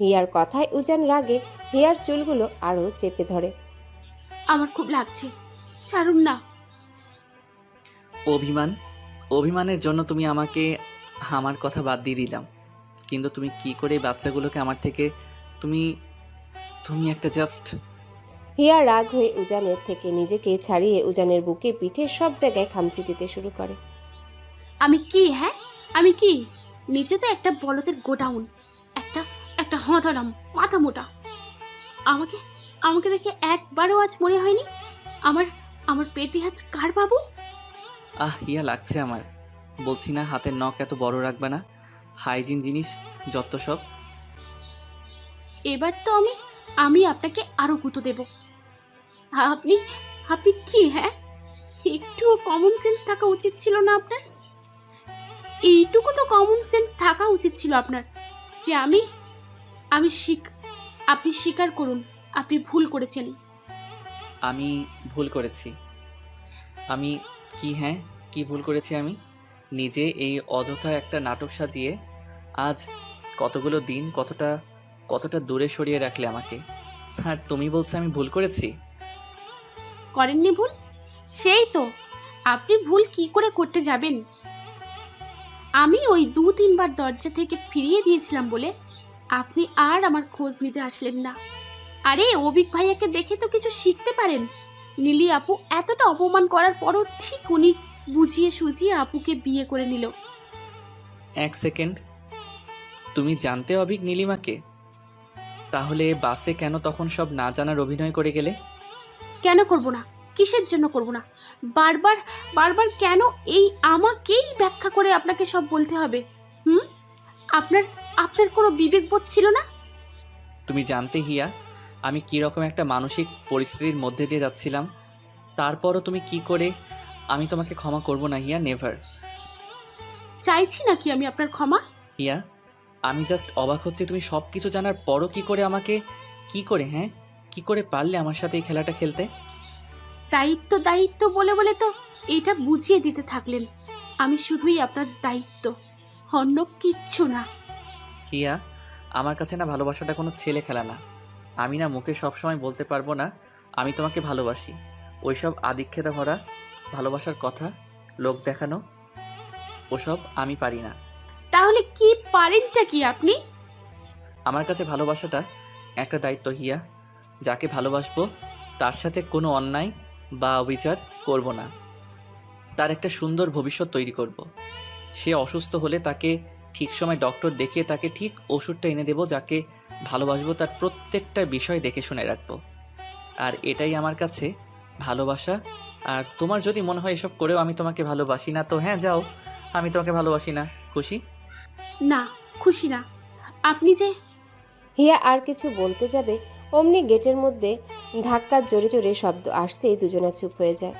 Here কথায় উজান রাগে here চুলগুলো আরও চেপে ধরে। আমার খুব লাগছে। ছাড়ুন না। অভিমান অভিমানের জন্য তুমি আমাকে আমার কথা বাদ দিয়ে দিলাম। কিন্তু তুমি কি করে এই বাচ্চাগুলোকে আমার থেকে তুমি তুমি একটা জাস্ট হিয়া রাগ হয়ে উজানের থেকে নিজেকে ছাড়িয়ে উজানের বুকে পিঠে সব জায়গায় খামচি দিতে শুরু করে। আমি কি হ্যাঁ? আমি কি? নিচে তো একটা বলদের গোডাউন। হতারাম মাথা মোটা। আমাকে আমাকে দেখে একবারও আজ মনে হয়নি আমার আমার পেটি আজ কার বাবু? আহ ইয়া লাগছে আমার। বলছি না হাতের নখ এত বড় রাখবে না। হাইজিন জিনিস যত সব। এবার তো আমি আমি আপনাকে আরও গুঁতো দেব। আপনি আপনি কি হ্যাঁ? একটুও কমন সেন্স থাকা উচিত ছিল না আপনার? এইটুকু তো কমন সেন্স থাকা উচিত ছিল আপনার যে আমি আমি শিক আপনি স্বীকার করুন আপনি ভুল করেছেন। আমি ভুল করেছি। আমি কি হ্যাঁ কি ভুল করেছি আমি? নিজে এই অযথা একটা নাটক সাজিয়ে আজ কতগুলো দিন কতটা কতটা দূরে সরিয়ে রাখলে আমাকে? আর তুমি বলছো আমি ভুল করেছি? করেননি ভুল? সেই তো আপনি ভুল কি করে করতে যাবেন? আমি ওই দু তিনবার দরজা থেকে ফিরিয়ে দিয়েছিলাম বলে আপনি আর আমার খোঁজ নিতে আসলেন না। আরে অবিক ভাইয়াকে দেখে তো কিছু শিখতে পারেন। নীলি আপু এতটা অপমান করার পরও ঠিক উনি বুঝিয়ে সুঝিয়ে আপুকে বিয়ে করে নিল। এক সেকেন্ড। তুমি জানতে অভিক নীলিমাকে? তাহলে বাসে কেন তখন সব না জানার অভিনয় করে গেলে? কেন করব না? কিসের জন্য করব না? বারবার বারবার কেন এই আমাকেই ব্যাখ্যা করে আপনাকে সব বলতে হবে? হুম? আপনার আপনার কোনো বিবেক বোধ ছিল না? তুমি জানতে হিয়া আমি কীরকম একটা মানসিক পরিস্থিতির মধ্যে দিয়ে যাচ্ছিলাম। তারপরও তুমি কি করে আমি তোমাকে ক্ষমা করব না হিয়া নেভার চাইছি নাকি আমি আপনার ক্ষমা? হিয়া আমি জাস্ট অবাক হচ্ছি তুমি সব কিছু জানার পরও কি করে আমাকে কি করে হ্যাঁ? কি করে পারলে আমার সাথে এই খেলাটা খেলতে? দায়িত্ব দায়িত্ব বলে বলে তো এটা বুঝিয়ে দিতে থাকলেন। আমি শুধুই আপনার দায়িত্ব অন্য কিচ্ছু না। হিয়া আমার কাছে না ভালোবাসাটা কোনো ছেলে খেলা না। আমি না মুখে সবসময় বলতে পারব না আমি তোমাকে ভালোবাসি। ওইসব আদিক্ষেতা ভরা ভালোবাসার কথা লোক দেখানো ওসব আমি পারি না। তাহলে কি পারেনটা কি আপনি? আমার কাছে ভালোবাসাটা একটা দায়িত্ব হিয়া যাকে ভালোবাসবো তার সাথে কোনো অন্যায় বা অবিচার করব না। তার একটা সুন্দর ভবিষ্যৎ তৈরি করব। সে অসুস্থ হলে তাকে ঠিক সময় ডক্টর দেখিয়ে তাকে ঠিক ওষুধটা এনে দেবো যাকে ভালোবাসবো তার প্রত্যেকটা বিষয় দেখে শুনে রাখব। আর এটাই আমার কাছে ভালোবাসা। আর তোমার যদি মনে হয় এসব করেও আমি তোমাকে ভালোবাসি না তো হ্যাঁ যাও। আমি তোমাকে ভালোবাসি না। খুশি? না খুশি না। আপনি যে হিয়া আর কিছু বলতে যাবে অমনি গেটের মধ্যে ধাক্কার জোরে জোরে শব্দ আসতেই দুজনা চুপ হয়ে যায়।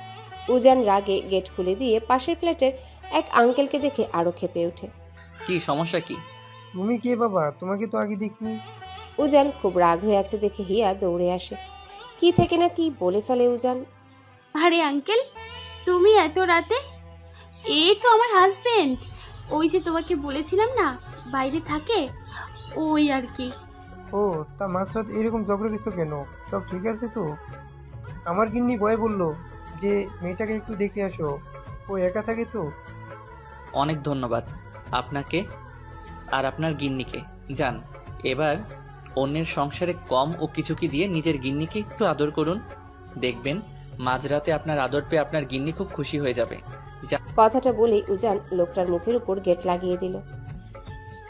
উজান রাগে গেট খুলে দিয়ে পাশের ফ্ল্যাটের এক আঙ্কেলকে দেখে আরও খেপে ওঠে। কি সমস্যা কি? তুমি কে বাবা? তোমাকে তো আগে দেখিনি। উজান খুব রাগ হয়ে আছে দেখে হিয়া দৌড়ে আসে। কি থেকে না কি বলে ফেলে উজান? আরে আঙ্কেল তুমি এত রাতে? এই তো আমার হাজবেন্ড ওই যে তোমাকে বলেছিলাম না বাইরে থাকে? ওই আর কি। ও তা মাঝরাত এরকম ঝগড়া কিছু কেন? সব ঠিক আছে তো? আমার গিন্নি ভয় বলল যে মেয়েটাকে একটু দেখে আসো। ও একা থাকে তো? অনেক ধন্যবাদ। আপনাকে আর আপনার গিন্নিকে। যান এবার অন্যের সংসারে কম ও কিছু কি দিয়ে নিজের গিন্নিকে একটু আদর করুন। দেখবেন মাঝরাতে আপনার আদর পেয়ে আপনার গিন্নি খুব খুশি হয়ে যাবে। কথাটা বলেই উজান লোকটার মুখের উপর গেট লাগিয়ে দিল।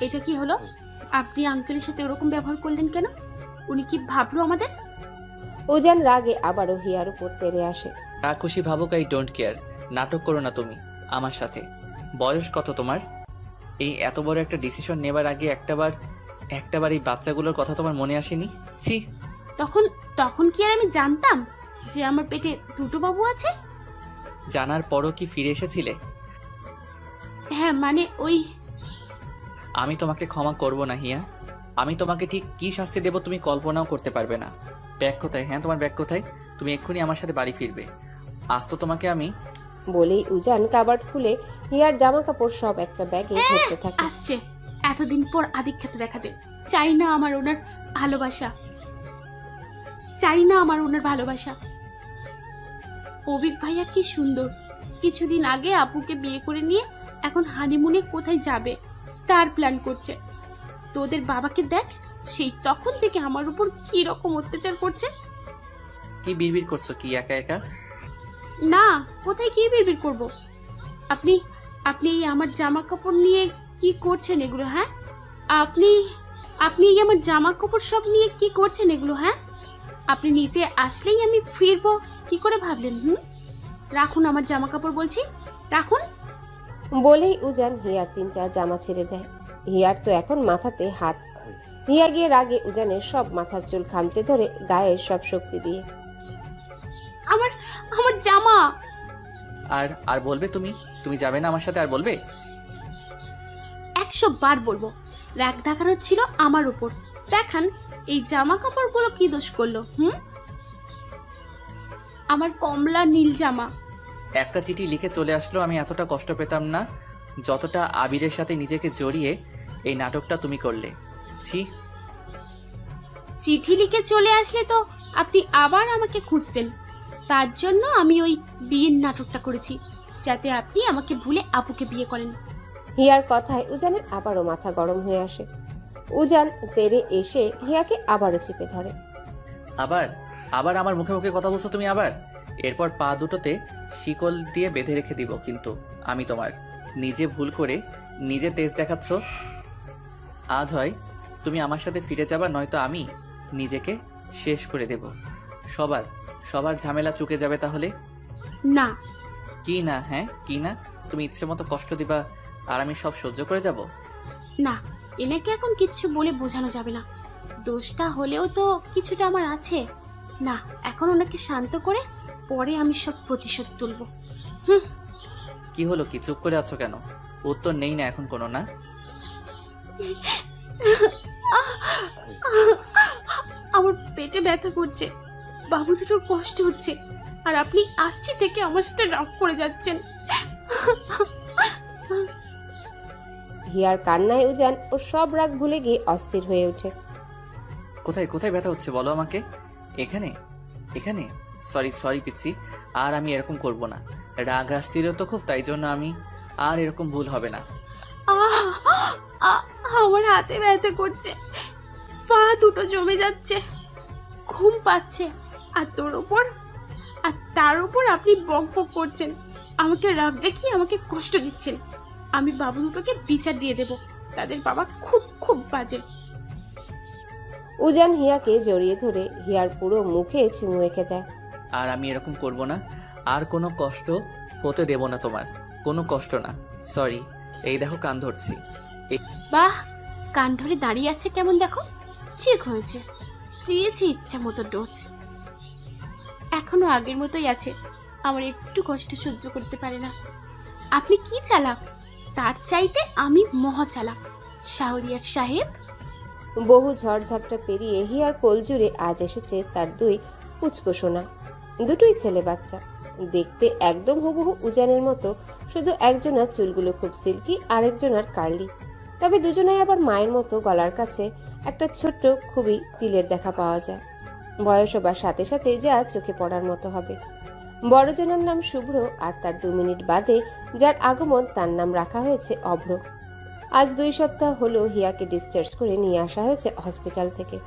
এটা কি হলো? আপনি আঙ্কেলের সাথে ওরকম ব্যবহার করলেন কেন? উনি কি ভাবলো আমাদের? উজান রাগে আবারও হিয়ার উপর তেড়ে আসে। তা খুশি ভাবুক আই ডোন্ট কেয়ার নাটক করো না তুমি আমার সাথে। বয়স কত তোমার? এই এত বড় একটা ডিসিশন নেবার আগে একটাবার একটাবার এই বাচ্চাগুলোর কথা তোমার মনে আসেনি? ছি। তখন তখন কি আর আমি জানতাম যে আমার পেটে দুটো বাবু আছে? জানার পরও কি ফিরে এসেছিলে? হ্যাঁ মানে ওই আমি তোমাকে ক্ষমা করব না হিয়া। আমি তোমাকে ঠিক কি শাস্তি দেব তুমি কল্পনাও করতে পারবে না। ব্যাগ কোথায়? হ্যাঁ তোমার ব্যাগ কোথায়? তুমি এক্ষুনি আমার সাথে বাড়ি ফিরবে। আজ তো তোমাকে আমি বলেই উজান কাবার্ড খুলে হিয়ার জামা কাপড় সব একটা ব্যাগে ভরতে থাকে। আসছে। এতদিন পর আদিক্ষেতে দেখাতে। চাই না আমার ওনার ভালোবাসা। চাই না আমার ওনার ভালোবাসা। অভিক ভাইয়া কি সুন্দর। কিছুদিন আগে আপুকে বিয়ে করে নিয়ে এখন হানিমুনে কোথায় যাবে তার প্ল্যান করছে। তোদের বাবাকে দেখ সেই তখন থেকে আমার উপর কি রকম অত্যাচার করছে। কি বিড়বিড় করছ কি একা একা? না কোথায় কি বিড়বিড় করব? আপনি আপনি এই আমার জামা কাপড় নিয়ে কি করছেন এগুলো হ্যাঁ? আপনি আপনি এই আমার জামা কাপড় সব নিয়ে কি করছেন এগুলো হ্যাঁ? আপনি নিতে আসলেই আমি ফিরবো কি করে ভাবলেন হুম? রাখুন আমার জামা কাপড় বলছি রাখুন। বলেই উজান হিয়ার তিনটা জামা ছেড়ে দেয়। হিয়ার তো এখন মাথাতে হাত। হিয়া গিয়ে রাগে উজানের সব মাথার চুল খামচে ধরে গায়ের সব শক্তি দিয়ে। আমার জামা। আর আর বলবে তুমি? তুমি যাবে না আমার সাথে আর বলবে? একশো বার বলব। রাগ দেখানোর ছিল আমার উপর। দেখান এই জামা কাপড়গুলো কি দোষ করল হুম? আমার কমলা নীল জামা। একটা চিঠি লিখে চলে আসলো আমি এতটা কষ্ট পেতাম না যতটা আবিরের সাথে নিজেকে জড়িয়ে এই নাটকটা তুমি করলে। ছি। চিঠি লিখে চলে আসলে তো আপনি আবার আমাকে খুঁজতেন। তার জন্য আমি ওই বিয়ের নাটকটা করেছি যাতে আপনি আমাকে ভুলে আপুকে বিয়ে করেন। হিয়ার কথায় উজানের আবারও মাথা গরম হয়ে আসে। উজান তেরে এসে হিয়াকে আবারও চেপে ধরে। আবার? আবার আমার মুখে মুখে কথা বলছো তুমি আবার? এরপর পা দুটোতে শিকল দিয়ে বেঁধে রেখে দিব কিন্তু আমি তোমার নিজে ভুল করে নিজে তেজ দেখাচ্ছ। আজ হয় তুমি আমার সাথে ফিরে যাবা নয়তো আমি নিজেকে শেষ করে দেব। সবার সবার ঝামেলা চুকে যাবে তাহলে? না। কি না হ্যাঁ? কি না? তুমি ইচ্ছে মতো কষ্ট দিবা আর আমি সব সহ্য করে যাব? না এনাকে এখন কিচ্ছু বলে বোঝানো যাবে না। দোষটা হলেও তো কিছুটা আমার আছে। না এখন ওনাকে শান্ত করে পরে আমি সব প্রতিশোধ তুলব। হুম। কি হলো? কি চুপ করে আছো কেন? উত্তর নেই না এখন কোনো না? আমার পেটে ব্যথা করছে। বাবু দুটোর কষ্ট হচ্ছে। আর আপনি আসছি থেকে আমার সাথে রাগ করে যাচ্ছেন। হিয়ার কান্নায় উজান ও সব রাগ ভুলে গিয়ে অস্থির হয়ে ওঠে। কোথায় কোথায় ব্যথা হচ্ছে বলো আমাকে? এখানে? এখানে? সরি সরি পিচ্ছি। আর আমি এরকম করব না। রাগ আসছিল তো খুব তাই জন্য আমি আর এরকম ভুল হবে না! আমার হাতে ব্যথা করছে। পা দুটো জমে যাচ্ছে। ঘুম পাচ্ছে। আর তোর ওপর আর তার উপর আপনি বক বক করছেন। আমাকে রাগ দেখিয়ে আমাকে কষ্ট দিচ্ছেন। আমি বাবু দুটোকে বিচার দিয়ে দেব। তাদের বাবা খুব খুব বাজে। উজান হিয়াকে জড়িয়ে ধরে হিয়ার পুরো মুখে চুমু এঁকে দেয়। আর আমি এরকম করব না। আর কোনো কষ্ট হতে দেব না তোমার কোনো কষ্ট না। সরি এই দেখো কান ধরছি। বাহ কান ধরে দাঁড়িয়ে আছে কেমন দেখো? ঠিক হয়েছে। দিয়েছি ইচ্ছা মতো ডোজ। এখনও আগের মতোই আছে। আমার একটু কষ্ট সহ্য করতে পারে না। আপনি কি চালাক? তার চাইতে আমি মহা চালাক শাহরিয়ার সাহেব? বহু ঝড়ঝাপটা পেরিয়ে হিয়ার কোল জুড়ে আজ এসেছে তার দুই পুচকো সোনা। দুটোই ছেলে বাচ্চা। দেখতে একদম হুবহু উজানের মতো। শুধু একজনার চুলগুলো খুব সিল্কি, আরেকজনার কার্লি। তবে দুজনাই আবার মায়ের মতো গলার কাছে একটা ছোট্ট খুবই তিলের দেখা পাওয়া যায়। বয়স হবার সাথে সাথে যা চোখে পড়ার মতো হবে। বড়জনের নাম শুভ্র আর তার দু মিনিট বাদে যার আগমন তার নাম রাখা হয়েছে অভ্র। আজ দুই সপ্তাহ হলো হিয়াকে ডিসচার্জ করে নিয়ে আসা হয়েছে হসপিটাল থেকে।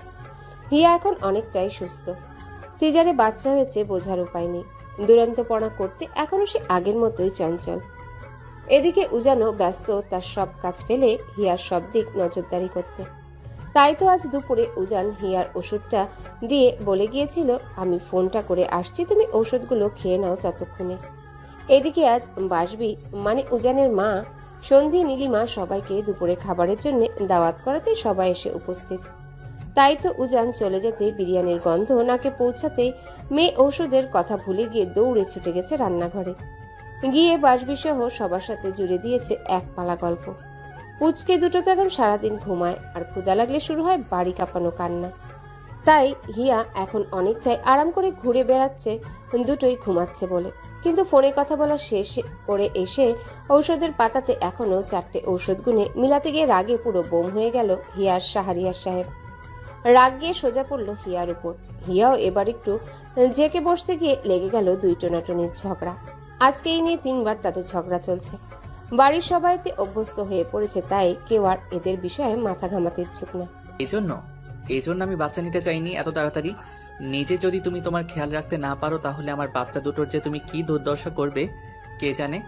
হিয়া এখন অনেকটাই সুস্থ। সিজারে বাচ্চা হয়েছে বোঝার উপায় নেই। দুরন্তপনা করতে এখনও সে আগের মতোই চঞ্চল। এদিকে উজানো ব্যস্ত, তার সব কাজ ফেলে হিয়ার সব দিক নজরদারি করতে। তাই তো আজ দুপুরে উজান হিয়ার ওষুধটা দিয়ে বলে গিয়েছিল, আমি ফোনটা করে আসছি, তুমি ওষুধগুলো খেয়ে নাও ততক্ষণে। এদিকে আজ বাসবি মানে উজানের মা, সন্ধি নীলিমা সবাইকে দুপুরে খাবারের জন্য দাওয়াত করাতে সবাই এসে উপস্থিত। তাই তো উজান চলে যেতে বিরিয়ানির গন্ধ নাকে পৌঁছাতেই মেয়ে ঔষধের কথা ভুলে গিয়ে দৌড়ে ছুটে গেছে রান্নাঘরে। গিয়ে বাসবিসহ সবার সাথে জুড়ে দিয়েছে এক পালা গল্প। পুচকে দুটো তো এখন সারাদিন ঘুমায়, আর ক্ষুদা লাগলে শুরু হয় বাড়ি কাঁপানো কান্না। তাই হিয়া এখন অনেকটাই আরাম করে ঘুরে বেড়াচ্ছে, দুটোই ঘুমাচ্ছে বলে। কিন্তু ফোনে কথা বলা শেষ করে এসে ঔষধের পাতাতে এখনও চারটে ঔষধ গুনে মিলাতে গিয়ে রাগে পুরো বোম হয়ে গেল হিয়ার শাহরিয়ার সাহেব। রাগ গিয়ে সোজা পড়ল হিয়ার উপর। হিয়াও এবার একটু জেকে বসতে গিয়ে লেগে গেল দুই টোনাটনির ঝগড়া। আজকে এই নিয়ে তিনবার তাদের ঝগড়া চলছে। বাড়ির সবাইতে অভ্যস্ত হয়ে পড়েছে তাই কেউ আর এদের বিষয়ে মাথা ঘামাতে ইচ্ছুক না। এই জন্য এই জন্য আমি বাচ্চা নিতে চাইনি এত তাড়াতাড়ি? নিজে যদি তুমি তোমার খেয়াল রাখতে না পারো তাহলে আমার বাচ্চা দুটোর যে তুমি কি দুর্দশা করবে কে জানে?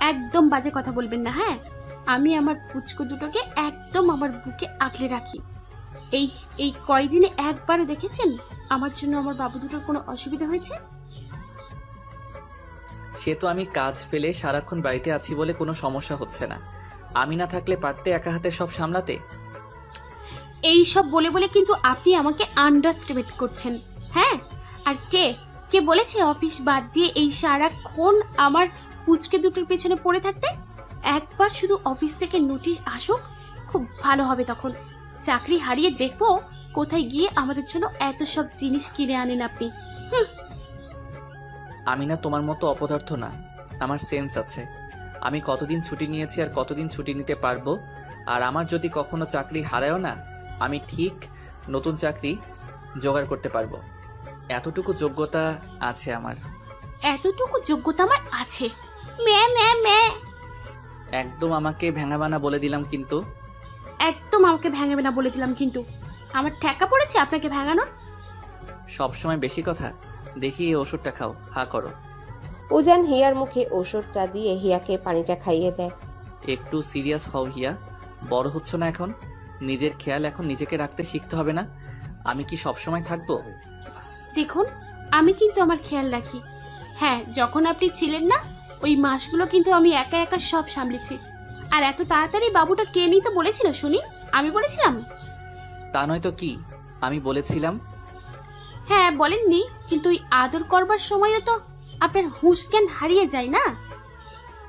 একদম বাজে কথা বলবেন না হ্যাঁ? আমি আমার পুচকু দুটোকে একদম আমার বুকে আঁকলে রাখি। এই এই কয়দিনে একবারে দেখেছেন? আমার জন্য আমার বাবু দুটোর কোনো অসুবিধা হয়েছে? সে তো আমি কাজ ফেলে সারাক্ষণ বাড়িতে আছি বলে কোনো সমস্যা হচ্ছে না। আমি না থাকলে পারতে একা হাতে সব সামলাতে? এই সব বলে বলে কিন্তু আপনি আমাকে আন্ডারস্টিমেট করছেন হ্যাঁ? আর কে? কে বলেছে অফিস বাদ দিয়ে এই সারাক্ষণ আমার পুচকে দুটোর পেছনে পড়ে থাকতে? একবার শুধু অফিস থেকে নোটিশ আসুক, খুব ভালো হবে তখন। চাকরি হারিয়ে দেখব কোথায় গিয়ে আমাদের জন্য এত সব জিনিস কিনে আনেন আপনি। আমি না তোমার মতো অপদার্থ না আমার সেন্স আছে। আমি কতদিন ছুটি নিয়েছি আর কতদিন ছুটি নিতে পারব? আর আমার যদি কখনো চাকরি হারায়ও না আমি ঠিক নতুন চাকরি জোগাড় করতে পারব। এতটুকু যোগ্যতা আছে আমার। এতটুকু যোগ্যতা আমার আছে। ম্যা ম্যা ম্যা একদম আমাকে ভেঙাবানা বলে দিলাম কিন্তু। একদম আমাকে ভেঙাবে না বলে দিলাম কিন্তু। আমার ঠেকা পড়েছে আপনাকে ভেঙানোর? সবসময় বেশি কথা। দেখি এই ওষুধটা খাও হা করো। উজান হিয়ার মুখে ওষুধটা দিয়ে হিয়াকে পানিটা খাইয়ে দেয়। একটু সিরিয়াস হও হিয়া বড় হচ্ছ না এখন? নিজের খেয়াল এখন নিজেকে রাখতে শিখতে হবে না? আমি কি সবসময় থাকব? দেখুন আমি কিন্তু আমার খেয়াল রাখি। হ্যাঁ যখন আপনি ছিলেন না ওই মাসগুলো কিন্তু আমি একা একা সব সামলেছি। আর এত তাড়াতাড়ি বাবুটা কে নিতে বলেছিল শুনি? আমি বলেছিলাম। তা নয় তো কি? আমি বলেছিলাম হ্যাঁ বলেননি। কিন্তু ওই আদর করবার সময়ও তো আপনার হুঁশ জ্ঞান হারিয়ে যায় না?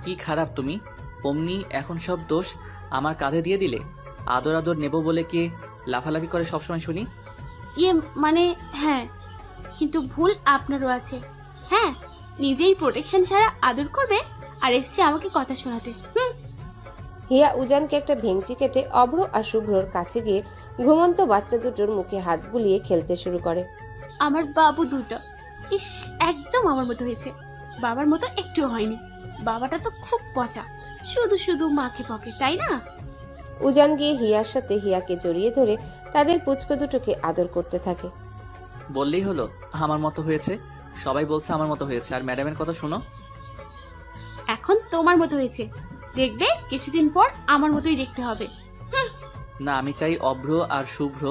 কি খারাপ তুমি? অমনি এখন সব দোষ আমার কাঁধে দিয়ে দিলে? আদর আদর নেব বলে কে লাফালাফি করে সবসময় শুনি? ইয়ে মানে হ্যাঁ কিন্তু ভুল আপনারও আছে। হ্যাঁ নিজেই প্রোটেকশন ছাড়া আদর করবে আর এসছে আমাকে কথা শোনাতে। হুম। হিয়া উজানকে একটা ভেঙচি কেটে অভ্র আর শুভ্রর কাছে গিয়ে ঘুমন্ত বাচ্চা দুটোর মুখে হাত বুলিয়ে খেলতে শুরু করে। আমার বাবু দুটো। ইস একদম আমার মতো হয়েছে। বাবার মতো একটুও হয়নি। বাবাটা তো খুব পচা। শুধু শুধু মাকে পকে তাই না? উজান গিয়ে হিয়ার সাথে হিয়াকে জড়িয়ে ধরে তাদের পুচকো দুটোকে আদর করতে থাকে। বললেই হলো আমার মতো হয়েছে। সবাই বলছে আমার মতো হয়েছে। আর ম্যাডামের কথা শোনো। এখন তোমার মতো হয়েছে। দেখবে কিছুদিন পর আমার মতোই দেখতে হবে। না আমি চাই অভ্র আর শুভ্র।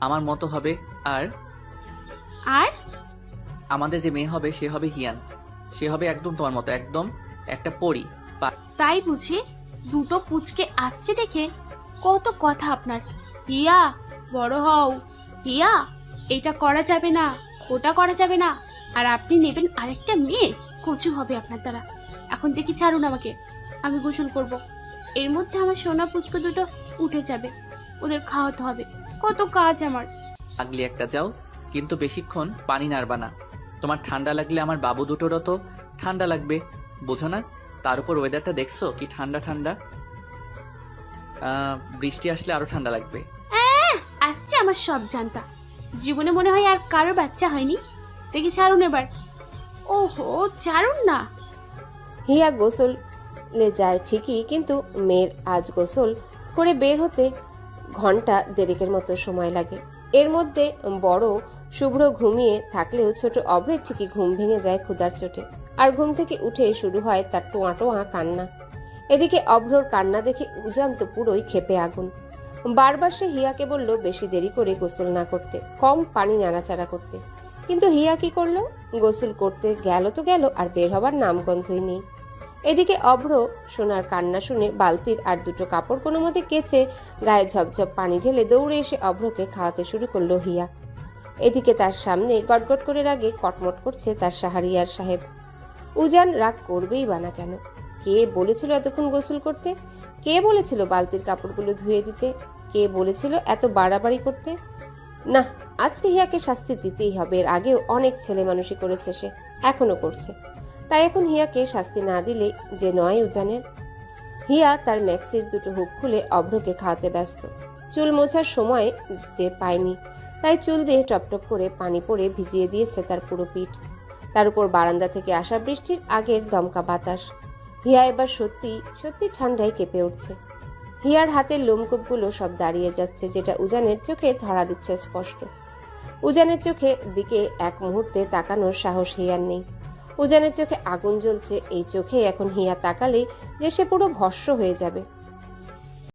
আমার মতো হবে আর আর? আমাদের যে মেয়ে হবে সে হবে হিয়ান। সে হবে একদম তোমার মতো একদম একটা পরি তাই বুঝি? দুটো পুচকে আসছে দেখে? কত কথা আপনার। হিয়া বড় হও। হিয়া এটা করা যাবে না ওটা করা যাবে না। আর আপনি নেবেন আরেকটা মেয়ে কচু হবে আপনার দ্বারা। এখন দেখি ছাড়ুন আমাকে আমি গোসল করব। এর মধ্যে আমার সোনা পুচকো দুটো উঠে যাবে। ওদের খাওয়াতে হবে। কত কাজ আমার। আগলি একটা যাও কিন্তু বেশিক্ষণ পানি নাড়বা না। তোমার ঠান্ডা লাগলে আমার বাবু দুটোরও তো ঠান্ডা লাগবে। বোঝো না তার উপর ওয়েদারটা দেখছ? কি ঠান্ডা ঠান্ডা? আহ, বৃষ্টি আসলে আরও ঠান্ডা লাগবে। আসছে আমার সব জানতা। জীবনে মনে হয় আর কারও বাচ্চা হয়নি। দেখি ছাড়ুন এবার। ওহো ছাড়ুন না। হিয়া গোসলে যায় ঠিকই কিন্তু মেয়ের আজ গোসল করে বের হতে ঘণ্টা দেড়েকের মতো সময় লাগে। এর মধ্যে বড় শুভ্র ঘুমিয়ে থাকলেও ছোট অভ্রের ঠিকই ঘুম ভেঙে যায় ক্ষুধার চোটে। আর ঘুম থেকে উঠে শুরু হয় তার টোয়া টোয়া কান্না। এদিকে অভ্রর কান্না দেখে উজান তো পুরোই খেপে আগুন। বারবার সে হিয়াকে বলল, বেশি দেরি করে গোসল না করতে, কম পানি নাড়াচাড়া করতে। কিন্তু হিয়া কি করল? গোসল করতে গেল তো গেল, আর বের হবার নামগন্ধই নেই। এদিকে অভ্র সোনার কান্না শুনে বালতির আর দুটো কাপড় কোনো মতে কেচে গায়ে ঝপঝপ পানি ঢেলে দৌড়ে এসে অভ্রকে খাওয়াতে শুরু করল হিয়া। এদিকে তার সামনে গটগট করে রাগে কটমট করছে তার সাহারিয়ার সাহেব। উজান রাগ করবেই বা না কেন? কে বলেছিল এতক্ষণ গোসল করতে? কে বলেছিল বালতির কাপড়গুলো ধুয়ে দিতে? কে বলেছিল এত বাড়াবাড়ি করতে? না, আজকে হিয়াকে শাস্তি দিতেই হবে, এর আগেও অনেক ছেলে মানুষই করেছে সে, এখনও করছে। তাই এখন হিয়াকে শাস্তি না দিলে যে নয় উজানের। হিয়া তার ম্যাক্সির দুটো হুক খুলে অভ্রকে খাওয়াতে ব্যস্ত। চুল মোছার সময় দিতে পায়নি, তাই চুল দিয়ে টপটপ করে পানি পড়ে ভিজিয়ে দিয়েছে তার পুরো পিঠ। তার উপর বারান্দা থেকে আসা বৃষ্টির আগের দমকা বাতাস। হিয়া এবার সত্যি সত্যি ঠান্ডায় কেঁপে উঠছে। হিয়ার হাতের লোমকূপগুলো সব দাঁড়িয়ে যাচ্ছে, যেটা উজানের চোখে ধরা দিচ্ছে স্পষ্ট। উজানের চোখে দিকে এক মুহূর্তে তাকানোর সাহস হিয়ার নেই। উজানের চোখে আগুন জ্বলছে, এই চোখে এখন হিয়া তাকালেই যে সে পুরো ভস্য হয়ে যাবে।